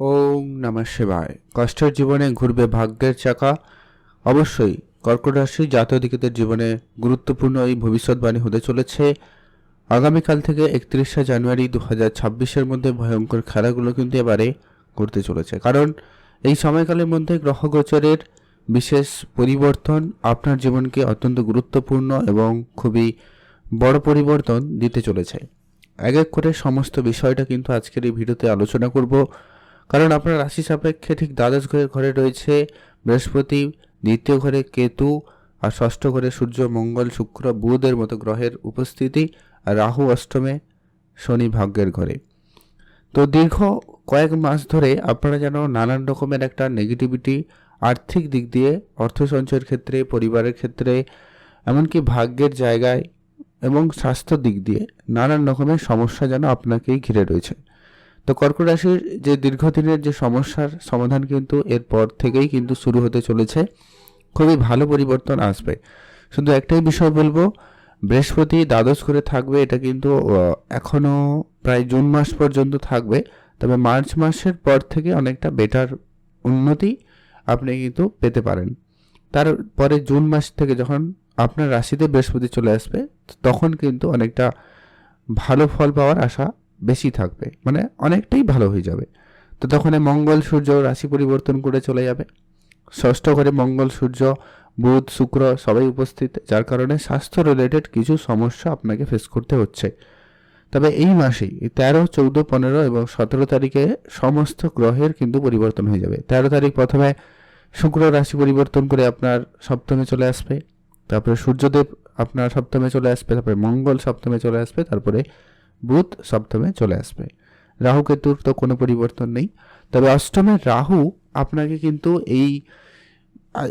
ওং নমঃ শিবায়। কষ্টের জীবনে ঘুরবে ভাগ্যের চাকা। অবশ্যই কর্কট রাশি জাতকদের জীবনে গুরুত্বপূর্ণ এই ভবিষ্যৎবাণী হতে চলেছে। আগামীকাল থেকে একত্রিশে জানুয়ারি দু হাজার ছাব্বিশের মধ্যে ভয়ঙ্কর খেলাগুলো কিন্তু এবারে ঘুরতে চলেছে। কারণ এই সময়কালের মধ্যে গ্রহগোচরের বিশেষ পরিবর্তন আপনার জীবনকে অত্যন্ত গুরুত্বপূর্ণ এবং খুবই বড় পরিবর্তন দিতে চলেছে। এক এক করে সমস্ত বিষয়টা কিন্তু আজকের এই ভিডিওতে আলোচনা করব। কারণ আপনার রাশি সাপেক্ষে ঠিক দ্বাদশ ঘরের ঘরে রয়েছে বৃহস্পতি, দ্বিতীয় ঘরে কেতু আর ষষ্ঠ ঘরে সূর্য, মঙ্গল, শুক্র, বুধের মতো গ্রহের উপস্থিতি আর রাহু অষ্টমে শনি ভাগ্যের ঘরে। তো দীর্ঘ কয়েক মাস ধরে আপনারা যেন নানান রকমের একটা নেগেটিভিটি আর্থিক দিক দিয়ে, অর্থ সঞ্চয়ের ক্ষেত্রে, পরিবারের ক্ষেত্রে, এমনকি ভাগ্যের জায়গায় এবং স্বাস্থ্য দিক দিয়ে নানান রকমের সমস্যা যেন আপনাকেই ঘিরে রয়েছে। তো কর্কট রাশির যে দীর্ঘদিনের যে সমস্যার সমাধান কিন্তু এরপর থেকেই কিন্তু শুরু হতে চলেছে। খুবই ভালো পরিবর্তন আসবে। শুধু একটাই বিষয় বলব বৃহস্পতি দ্বাদশ করে থাকবে এটা কিন্তু আহ, এখনও প্রায় জুন মাস পর্যন্ত থাকবে। তবে মার্চ মাসের পর থেকে অনেকটা বেটার উন্নতি আপনি কিন্তু পেতে পারেন। তারপরে জুন মাস থেকে যখন আপনার রাশিতে বৃহস্পতি চলে আসবে তখন কিন্তু অনেকটা ভালো ফল পাওয়ার আশা বেশি থাকবে। মানে অনেকটাই ভালো হয়ে যাবে। তো তখন মঙ্গল, সূর্য রাশি পরিবর্তন করে চলে যাবে। ষষ্ঠ ঘরে মঙ্গল, সূর্য, বুধ, শুক্র সবাই উপস্থিত, যার কারণে স্বাস্থ্য রিলেটেড কিছু সমস্যা আপনাকে ফেস করতে হচ্ছে। তবে এই মাসেই তেরো, চৌদ্দ, পনেরো এবং সতেরো তারিখে সমস্ত গ্রহের কিন্তু পরিবর্তন হয়ে যাবে। তেরো তারিখ প্রথমে শুক্র রাশি পরিবর্তন করে আপনার সপ্তমে চলে আসবে। তারপরে সূর্যদেব আপনার সপ্তমে চলে আসবে, তারপরে মঙ্গল সপ্তমে চলে আসবে, তারপরে বুধ সপ্তমে চলে আসবে। রাহু কেতুর তো কোনো পরিবর্তন নেই। তবে অষ্টমের রাহু আপনাকে কিন্তু এই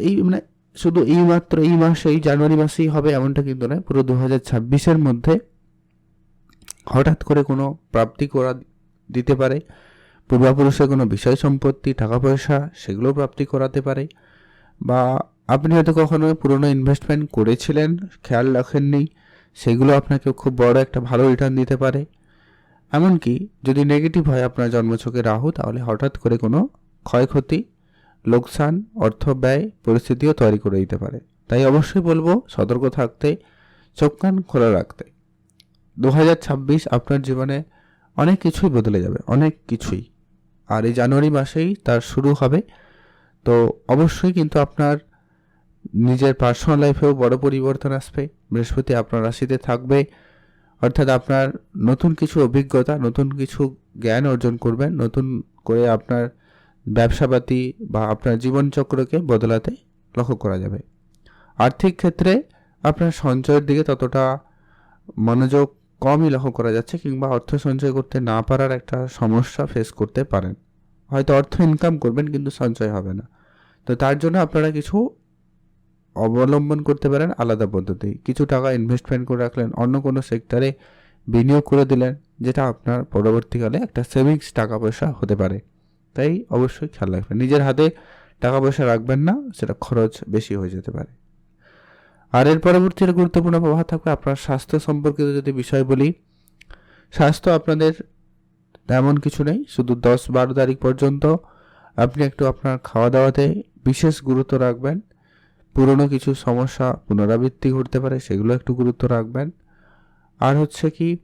এই মানে শুধু এই মাত্র এই মাসে এই জানুয়ারি মাসেই হবে এমনটা কিন্তু নয়, পুরো দু হাজার ছাব্বিশের মধ্যে হঠাৎ করে কোনো প্রাপ্তি করা দিতে পারে। পূর্বাপুরুষের কোনো বিষয় সম্পত্তি, টাকা পয়সা, সেগুলো প্রাপ্তি করাতে পারে। বা আপনি হয়তো কখনো পুরনো ইনভেস্টমেন্ট করেছিলেন, খেয়াল রাখেননি সেগুলো আপনাকে খুব বড় একটা ভালো রিটার্ন দিতে পারে। এমনকি যদি নেগেটিভ হয় আপনার জন্মছকে রাহু, তাহলে হঠাৎ করে কোনো ক্ষয়ক্ষতি, লোকসান, অর্থ ব্যয়, পরিস্থিতিও তৈরি করে দিতে পারে। তাই অবশ্যই বলব, সতর্ক থাকতে, চোখ কান খোলা রাখতে। দু হাজার ছাব্বিশ আপনার জীবনে অনেক কিছুই বদলে যাবে, অনেক কিছুই। আর এই জানুয়ারি মাসেই তার শুরু হবে। তো অবশ্যই কিন্তু আপনার নিজের পার্সোনাল লাইফেও বড় পরিবর্তন আসবে। বৃহস্পতি আপনার রাশিতে থাকবে। অর্থাৎ আপনার নতুন কিছু অভিজ্ঞতা, নতুন কিছু জ্ঞান অর্জন করবেন। নতুন করে আপনার ব্যবসাপাতি বা আপনার জীবনচক্রকে বদলাতে লক্ষ্য করা যাবে। আর্থিক ক্ষেত্রে আপনার সঞ্চয়ের দিকে ততটা মনোযোগ কমই লক্ষ্য করা যাচ্ছে কিংবা অর্থ সঞ্চয় করতে না পারার একটা সমস্যা ফেস করতে পারেন। হয়তো অর্থ ইনকাম করবেন কিন্তু সঞ্চয় হবে না। তো তার জন্য আপনারা কিছু অবলম্বন করতে পারেন আলাদা পদ্ধতি। কিছু টাকা ইনভেস্টমেন্ট করে রাখলেন, অন্য কোনো সেক্টরে বিনিয়োগ করে দিলেন, যেটা আপনার পরবর্তীকালে একটা সেভিংস টাকা পয়সা হতে পারে। তাই অবশ্যই খেয়াল রাখবেন। নিজের হাতে টাকা পয়সা রাখবেন না, সেটা খরচ বেশি হয়ে যেতে পারে। আর এর পরবর্তীতে গুরুত্বপূর্ণ প্রভাব থাকবে আপনার স্বাস্থ্য সম্পর্কিত যদি বিষয় বলি, স্বাস্থ্য আপনাদের তেমন কিছু নেই, শুধু দশ বারো তারিখ পর্যন্ত আপনি একটু আপনার খাওয়া দাওয়াতে বিশেষ গুরুত্ব রাখবেন। পুরনো কিছু সমস্যা পুনরাবৃত্তি ঘটতে পারে, সেগুলো একটু গুরুত্ব রাখবেন। আর হচ্ছে কি,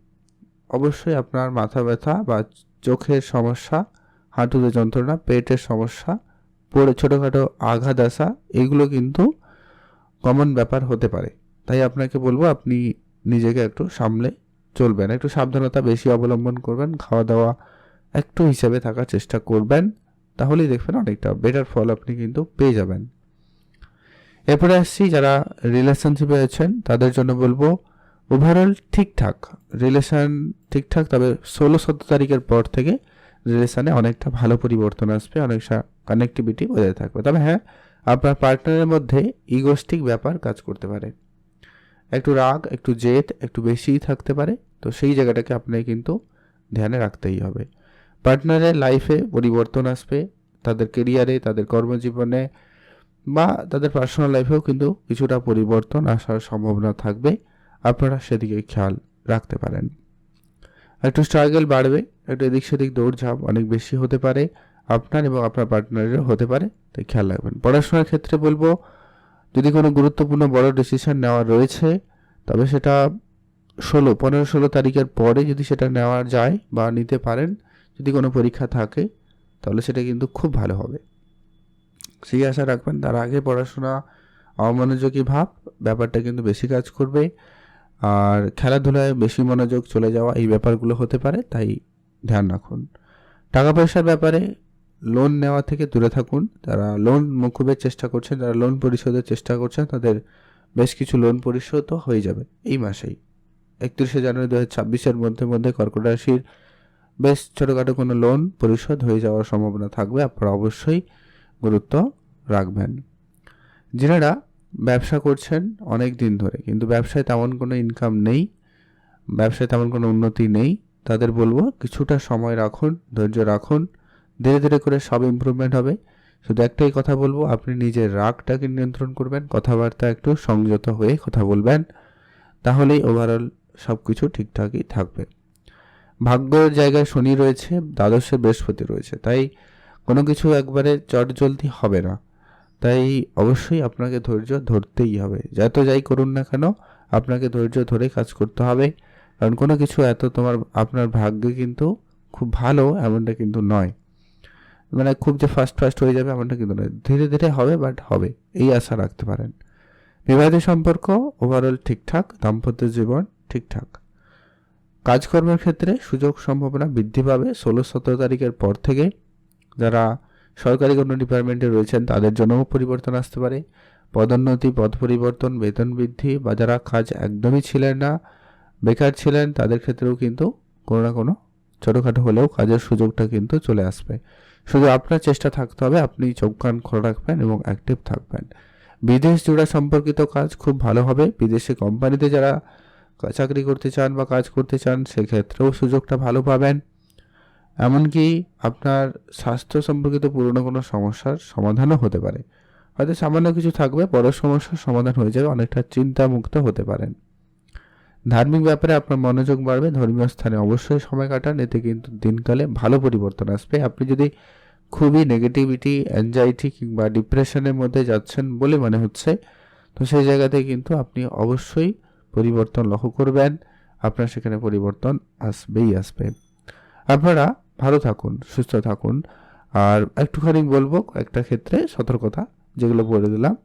অবশ্যই আপনার মাথা ব্যথা বা চোখের সমস্যা, হাঁটুতে যন্ত্রণা, পেটের সমস্যা, পড়ে ছোটোখাটো আঘাত আসা এগুলো কিন্তু কমন ব্যাপার হতে পারে। তাই আপনাকে বলব, আপনি নিজেকে একটু সামলে চলবেন। একটু সাবধানতা বেশি অবলম্বন করবেন খাওয়া দাওয়া একটু হিসাবে থাকার চেষ্টা করবেন, তাহলেই দেখবেন অনেকটা বেটার ফল আপনি কিন্তু পেয়ে যাবেন। এরপরে আসছি যারা রিলেশনশিপে আছেন, তাদের জন্য বলব ওভারঅল ঠিকঠাক। রিলেশন ঠিকঠাক, তবে ষোলো সতেরো তারিখের পর থেকে রিলেশনে অনেকটা ভালো পরিবর্তন আসবে, অনেকটা কানেক্টিভিটি বজায় থাকবে। তবে হ্যাঁ আপনার পার্টনারের মধ্যে ইগোস্টিক ব্যাপার কাজ করতে পারে। একটু রাগ, একটু জেদ, একটু বেশিই থাকতে পারে, তো সেই জায়গাটাকে আপনাকে কিন্তু ধ্যানে রাখতেই হবে। পার্টনারের লাইফে পরিবর্তন আসবে, তাদের কেরিয়ারে তাদের কর্মজীবনে বা তাদের পার্সোনাল লাইফেও কিন্তু কিছুটা পরিবর্তন আসার সম্ভাবনা থাকবে। আপনারা সেদিকে খেয়াল রাখতে পারেন। একটু স্ট্রাগল বাড়বে, একটু এদিক সেদিক দৌড়ঝাঁপ অনেক বেশি হতে পারে, আপনার এবং আপনার পার্টনারেরও হতে পারে, তাই খেয়াল রাখবেন। পড়াশোনার ক্ষেত্রে বলব, যদি কোনো গুরুত্বপূর্ণ বড় ডিসিশন নেওয়া রয়েছে, তবে সেটা ষোলো, পনেরো, ষোলো তারিখের পরে যদি সেটা নেওয়া যায় বা নিতে পারেন, যদি কোনো পরীক্ষা থাকে, তাহলে সেটা কিন্তু খুব ভালো হবে। সেই আশা রাখবেন তার আগে পড়াশোনা অমনোযোগী ভাব, ব্যাপারটা কিন্তু বেশি কাজ করবে আর খেলাধুলায় বেশি মনোযোগ চলে যাওয়া এই ব্যাপারগুলো হতে পারে, তাই ধ্যান রাখুন। টাকা পয়সার ব্যাপারে লোন নেওয়া থেকে দূরে থাকুন। যারা লোন মুকুবের চেষ্টা করছেন, যারা লোন পরিশোধের চেষ্টা করছেন, তাদের বেশ কিছু লোন পরিশোধও হয়ে যাবে এই মাসেই। একত্রিশে জানুয়ারি দু হাজার ছাব্বিশের মধ্যে মধ্যে কর্কট রাশির বেশ ছোটোখাটো কোনো লোন পরিশোধ হয়ে যাওয়ার সম্ভাবনা থাকবে। আপনারা অবশ্যই গুরুত্ব রাখবেন। যারা ব্যবসা করছেন অনেক দিন ধরে, কিন্তু ব্যবসায় তেমন কোনো ইনকাম নেই, ব্যবসায় তেমন কোনো উন্নতি নেই, তাদের বলব কিছুটা সময় রাখুন, ধৈর্য রাখুন, ধীরে ধীরে করে সব ইমপ্রুভমেন্ট হবে। শুধু একটাই কথা বলব, আপনি নিজের রাগটাকে নিয়ন্ত্রণ করবেন, কথাবার্তা একটু সংযত হয়ে কথা বলবেন, তাহলেই ওভারঅল সব কিছু ঠিকঠাকই থাকবে। ভাগ্যের জায়গায় শনি রয়েছে, দ্বাদশে বৃহস্পতি রয়েছে, তাই কোনো কিছু একবারে চট জলদি হবে না। তাই অবশ্যই আপনাকে ধৈর্য ধরতেই হবে। যত যাই করুন না কেন, আপনাকে ধৈর্য ধরে কাজ করতে হবে। কারণ কোনো কিছু এত তোমার, আপনার ভাগ্যে কিন্তু খুব ভালো এমনটা কিন্তু নয়। মানে খুব যে ফাস্ট ফাস্ট হয়ে যাবে এমনটা কিন্তু নয়। ধীরে ধীরে হবে বাট হবে। এই আশা রাখতে পারেন। বিবাহিত সম্পর্ক ওভারঅল ঠিকঠাক, দাম্পত্য জীবন ঠিকঠাক। কাজকর্মের ক্ষেত্রে সুযোগ সম্ভাবনা বৃদ্ধি পাবে। ষোলো সতেরো তারিখের পর থেকে যারা সরকারি কোনো ডিপার্টমেন্টে রয়েছেন, তাদের জন্যও পরিবর্তন আসতে পারে। পদোন্নতি, পদ পরিবর্তন, বেতন বৃদ্ধি বা যারা কাজ একদমই ছিলেন না, বেকার ছিলেন, তাদের ক্ষেত্রেও কিন্তু কোনো না কোনো ছোটোখাটো হলেও কাজের সুযোগটা কিন্তু চলে আসবে। শুধু আপনার চেষ্টা থাকতে হবে, আপনি চোখ কান খোলা রাখবেন এবং অ্যাক্টিভ থাকবেন। বিদেশ জোড়া সম্পর্কিত কাজ খুব ভালো হবে। বিদেশে কোম্পানিতে যারা চাকরি করতে চান বা কাজ করতে চান, সেক্ষেত্রেও সুযোগটা ভালো পাবেন। এমনকি আপনার স্বাস্থ্য সম্পর্কিত পুরনো কোনো সমস্যার সমাধানও হতে পারে। হয়তো সামান্য কিছু থাকবে বড় সমস্যার সমাধান হয়ে যাবে, অনেকটা চিন্তামুক্ত হতে পারেন। ধার্মিক ব্যাপারে আপনার মনোযোগ বাড়বে, ধর্মীয় স্থানে অবশ্যই সময় কাটান, এতে কিন্তু দিনকালে ভালো পরিবর্তন আসবে। আপনি যদি খুবই নেগেটিভিটি অ্যাংজাইটি কিংবা ডিপ্রেশনের মধ্যে যাচ্ছেন বলে মনে হচ্ছে, তো সেই জায়গাতে কিন্তু আপনি অবশ্যই পরিবর্তন লক্ষ্য করবেন। আপনার সেখানে পরিবর্তন আসবেই আসবে। আপনারা ভালো থাকুন, সুস্থ থাকুন। আর একটুখানি বলব একটা ক্ষেত্রে সতর্কতা, যেগুলো বলে দিলাম।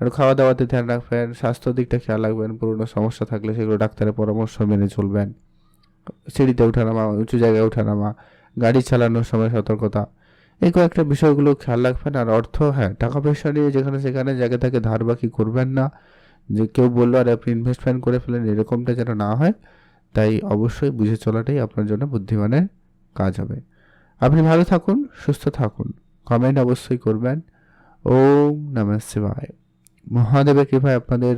আর খাওয়া দাওয়াতে ধ্যান রাখবেন, স্বাস্থ্য দিকটা খেয়াল রাখবেন, পুরনো সমস্যা থাকলে সেগুলো ডাক্তারের পরামর্শ মেনে চলবেন। সিঁড়িতে ওঠানামা উঁচু জায়গায় ওঠানামা গাড়ি চালানোর সময় সতর্কতা। এই কয়েকটা বিষয়গুলো খেয়াল রাখবেন। আর অর্থ হ্যাঁ টাকা পয়সা নিয়ে যেখানে সেখানে জায়গা থেকে ধার বাকি করবেন না। যে কেউ বলল, আর, আপনি ইনভেস্টমেন্ট করে ফেলেন, এরকমটা যেন না হয়, তাই অবশ্যই বুঝে চলাটাই আপনার জন্য বুদ্ধিমানের কাজ হবে। আপনি ভালো থাকুন, সুস্থ থাকুন। কমেন্ট অবশ্যই করবেন। ওম নমঃ শিবায়। মহাদেবের কৃপায় আপনাদের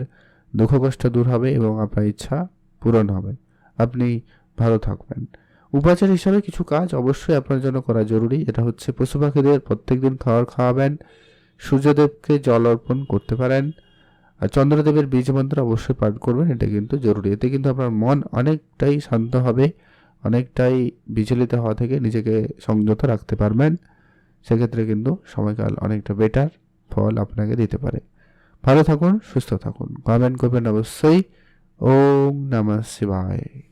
দুঃখ কষ্ট দূর হবে এবং আপনার ইচ্ছা পূরণ হবে। আপনি ভালো থাকবেন। উপাচার হিসাবে কিছু কাজ অবশ্যই আপনার জন্য করা জরুরি। এটা হচ্ছে পশু পাখিদের প্রত্যেকদিন খাবার খাওয়াবেন। সূর্যদেবকে জল অর্পণ করতে পারেন। আর চন্দ্রদেবের বীজ মন্ত্র অবশ্যই পাঠ করবেন। এটা কিন্তু জরুরি। এতে কিন্তু আপনার মন অনেকটাই শান্ত হবে। অনেকটাই বিচলিত হওয়া থেকে নিজেকে সংযত রাখতে পারবেন, সেক্ষেত্রে কিন্তু সময়কাল অনেকটা বেটার ফল আপনাকে দিতে পারে। ভালো থাকুন, সুস্থ থাকুন। কমেন্ট করবেন অবশ্যই। ওম নমঃ শিবায়।